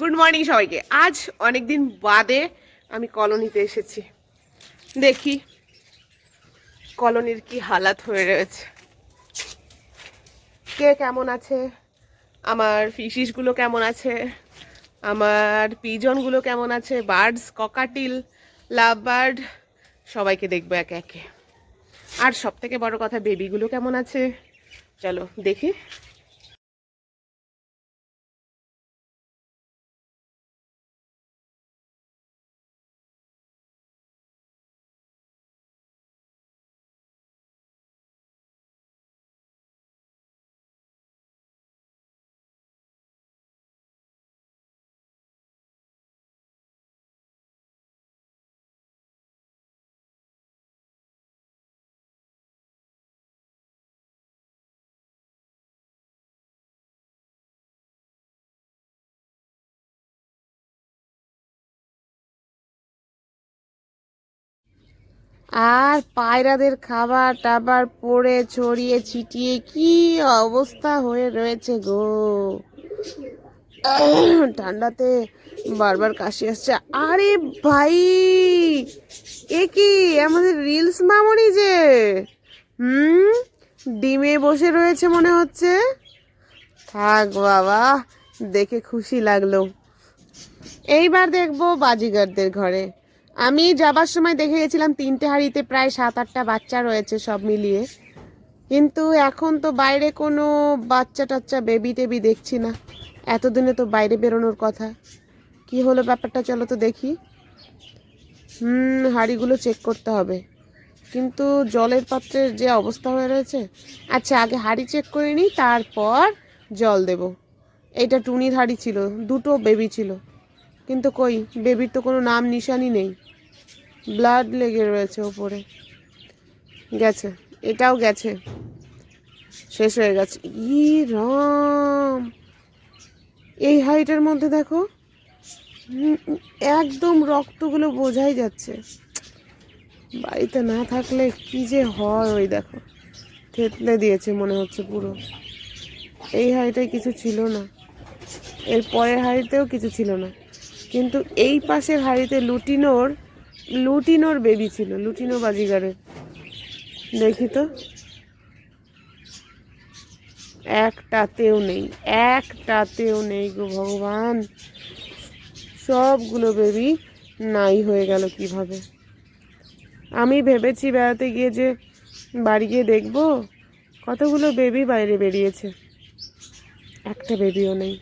Good morning সবাইকে। আজ অনেক দিন বাদে আমি কলোনিতে এসেছি। দেখি কলোনির কি হালাত হয়ে রয়েছে। কে কেমন আছে? আমার ফিশিসগুলো কেমন আছে? আমার পিজনগুলো কেমন আছে? বার্ডস ককাটিল লাভ বার্ড সবাইকে দেখব একে একে। আর সব থেকে বড় কথা বেবিগুলো কেমন আছে? চলো দেখি। আর পায়রাদের খাবার টাবার পড়ে, ছড়িয়ে ছিটিয়ে কি অবস্থা হয়ে রয়েছে গো? ঠান্ডাতে বারবার কাশি আসছে। আরে ভাই, এ কি আমাদের রিলস মামনি যে? হুম, ডিমে বসে রয়েছে মনে হচ্ছে। থাক বাবা, দেখে খুশি লাগল। এইবার দেখব বাজিগারদের ঘরে। আমি যাবার সময় দেখে গেছিলাম তিনটে হাঁড়িতে প্রায় সাত, আটটা বাচ্চা রয়েছে সব মিলিয়ে। কিন্তু এখন তো বাইরে কোনো বাচ্চা টাচ্চা বেবি টেবি দেখছি না। এতদিনে তো বাইরে বেরোনোর কথা। কি হলো ব্যাপারটা চলো তো দেখি। হুম, হাঁড়িগুলো চেক করতে হবে। কিন্তু জলের পাত্রের যে অবস্থা হয়ে রয়েছে। আচ্ছা আগে হাঁড়ি চেক করে নিই, তারপর জল দেব। এইটা টুনির হাঁড়ি ছিল, দুটো বেবি ছিল। কিন্তু কই বেবির তো কোনো নাম নিশানি নেই। ব্লাড লেগে রয়েছে ওপরে। গেছে। এটাও গেছে। শেষ হয়ে গেছে। ই রাম! এই হাইটের মধ্যে দেখো একদম রক্তগুলো বোঝাই যাচ্ছে। বাড়িতে না থাকলে কি যে হয় ওই দেখো। থেতলে দিয়েছে মনে হচ্ছে পুরো। এই হাইটায় কিছু ছিল না। এর পরের হাড়িতেও কিছু ছিল না। কিন্তু এই পাশের হাড়িতে লুটিনোর লুটিনোর বেবি ছিল, লুটিনো বাজিগারের দেখি তো। একটাতেও নেই একটাতেও নেই গো ভগবান। সবগুলো বেবি নাই হয়ে গেল কীভাবে? আমি ভেবেছি বেড়াতে গিয়ে যে বাড়ি গিয়ে দেখব, কতগুলো বেবি বাইরে বেরিয়েছে। একটা বেবিও নেই।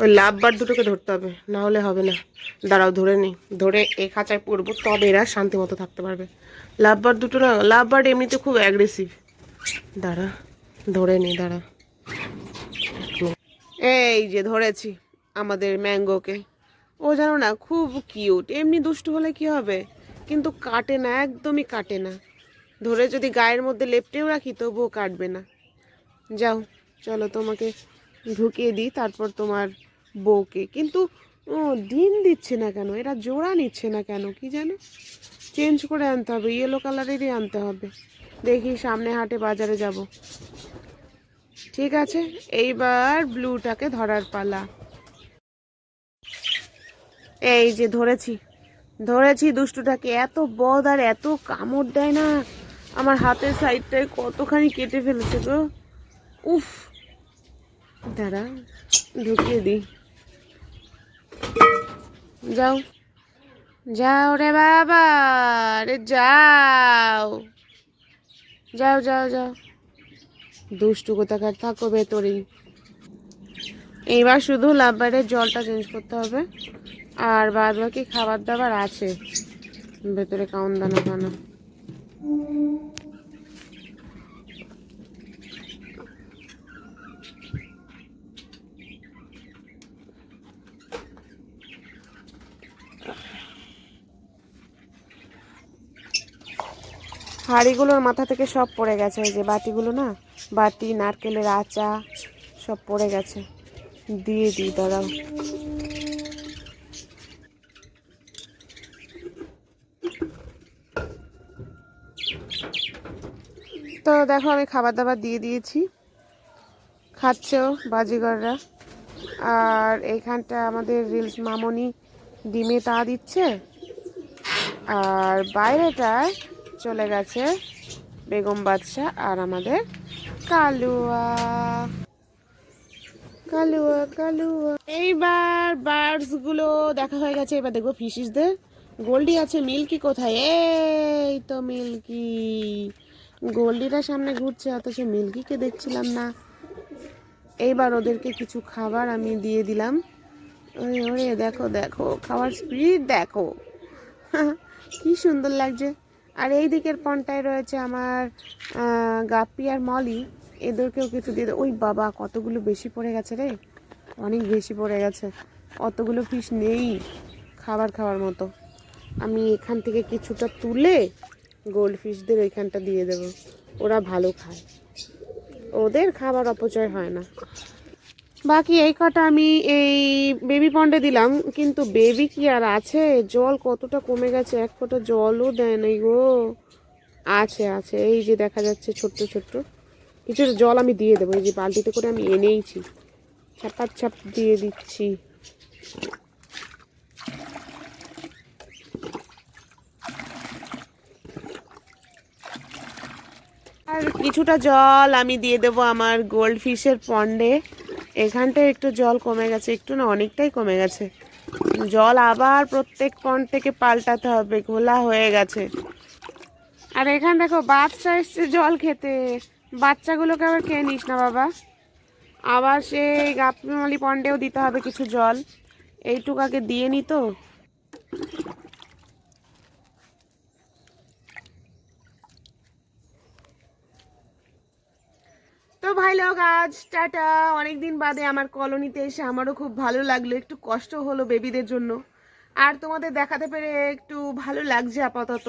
ওই লাভ বার দুটোকে ধরতে হবে, না হলে হবে না। দাঁড়াও, ধরে নিই। ধরে এ খাঁচায় পড়ব, তবে এরা শান্তি মতো থাকতে পারবে। লাভ বার দুটো না লাভ বার এমনিতে খুব অ্যাগ্রেসিভ দাঁড়া, ধরে নিই দাঁড়া। এই যে ধরেছি আমাদের ম্যাঙ্গোকে। ও জানো না, খুব কিউট এমনি দুষ্টু হলে কি হবে? কিন্তু কাটে না, একদমই কাটে না। ধরে যদি গায়ের মধ্যে লেপটেও রাখি, তবুও কাটবে না। যাও, চলো তোমাকে ঢুকিয়ে দিই, তারপর তোমার বউকে। কিন্তু ডিম দিচ্ছে না কেন? এরা জোড়া নিচ্ছে না কেন? কি জানো? চেঞ্জ করে আনতে হবে ইয়েলো কালারেরই আনতে হবে। দেখি সামনে হাটে বাজারে যাব। ঠিক আছে? এইবার ব্লুটাকে ধরার পালা। এই যে ধরেছি ধরেছি দুষ্টুটাকে। এত বদ আর এত কামড় দেয় না। আমার হাতের সাইডটায় কতখানি কেটে ফেলেছে গো। উফ। দাঁড়া, ঢুকিয়ে দিই। যাও। যাও রে বাবা রে, যাও। যাও যাও যাও। দুষ্টু কোথাকার? থাকো ভেতরেই। এইবার শুধু লাভবারের জলটা চেঞ্জ করতে হবে। আর বাদ বাকি খাবার দাবার আছে। ভেতরে কাউন দানা ফানা হাঁড়িগুলোর মাথা থেকে সব পড়ে গেছে এই যে বাটিগুলো না? বাটি, নারকেলের আচা, সব পড়ে গেছে। দিয়ে দিই, দাঁড়াও। তো দেখো, আমি খাবার দাবার দিয়ে দিয়েছি। খাচ্ছেও বাজিগররা? আর এইখানটা আমাদের রিলস মামনি ডিমে তা দিচ্ছে। আর বাইরেটায় চলে গেছে বেগম বাদশা আর আমাদের কালুয়া। কালুয়া কালুয়া। এইবার বার্ডসগুলো দেখা হয়ে গেছে, এবার দেখব ফিশিসদের। গোল্ডি আছে, মিল্কি কোথায়? এই তো মিল্কি। গোল্ডিরা সামনে ঘুরছে, অথচ মিল্কিকে দেখছিলাম না। এইবার ওদেরকে কিছু খাবার আমি দিয়ে দিলাম। ওরে ওরে, দেখো দেখো, খাওয়ার স্পিড দেখো। কি সুন্দর লাগছে। আর এই দিকের পনটায় রয়েছে আমার গাপ্পি আর মলি। এদেরকেও কিছু দিয়ে ওই বাবা, কতগুলো বেশি পড়ে গেছে রে? অনেক বেশি পড়ে গেছে। অতগুলো ফিশ নেই খাবার খাওয়ার মতো। আমি এখান থেকে কিছুটা তুলে গোল্ড ফিশদের ওইখানটা দিয়ে দেবো। ওরা ভালো খায়। ওদের খাবার অপচয় হয় না। বাকি এই কটা আমি এই বেবি পন্ডে দিলাম, কিন্তু বেবি কি আর আছে? জল কতটা কমে গেছে? এক ফোঁটা জলও দেয় নাই গো। আছে আছে। এই যে দেখা যাচ্ছে ছোট্ট ছোট্ট। কিছু জল আমি দিয়ে দেবো, এই যে বালতিতে করে আমি এনেইছি। ছাপার ছাপ দিয়ে দিচ্ছি। আর কিছুটা জল আমি দিয়ে দেবো আমার গোল্ড ফিশের পন্ডে এখানটায় একটু জল কমে গেছে, একটু না অনেকটাই কমে গেছে। জল আবার প্রত্যেক পন্ড থেকে পাল্টাতে হবে, ঘোলা হয়ে গেছে। আর এখান দেখো, বাচ্চা এসছে জল খেতে। বাচ্চাগুলোকে আবার খেয়ে নিস না বাবা। আবার সেই গাপমালি পন্ডেও দিতে হবে কিছু জল। এইটুকু আগে দিয়ে নি তো ভাই লোক, আজ টাটা। অনেকদিন বাদে আমার কলোনিতে এসে আমারও খুব ভালো লাগল। একটু কষ্ট হলো বেবিদের জন্য। আর তোমাদের দেখাতে পেরে একটু ভালো লাগছে আপাতত।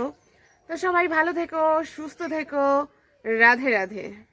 তো সবাই ভালো থেকো, সুস্থ থেকো। রাধে রাধে।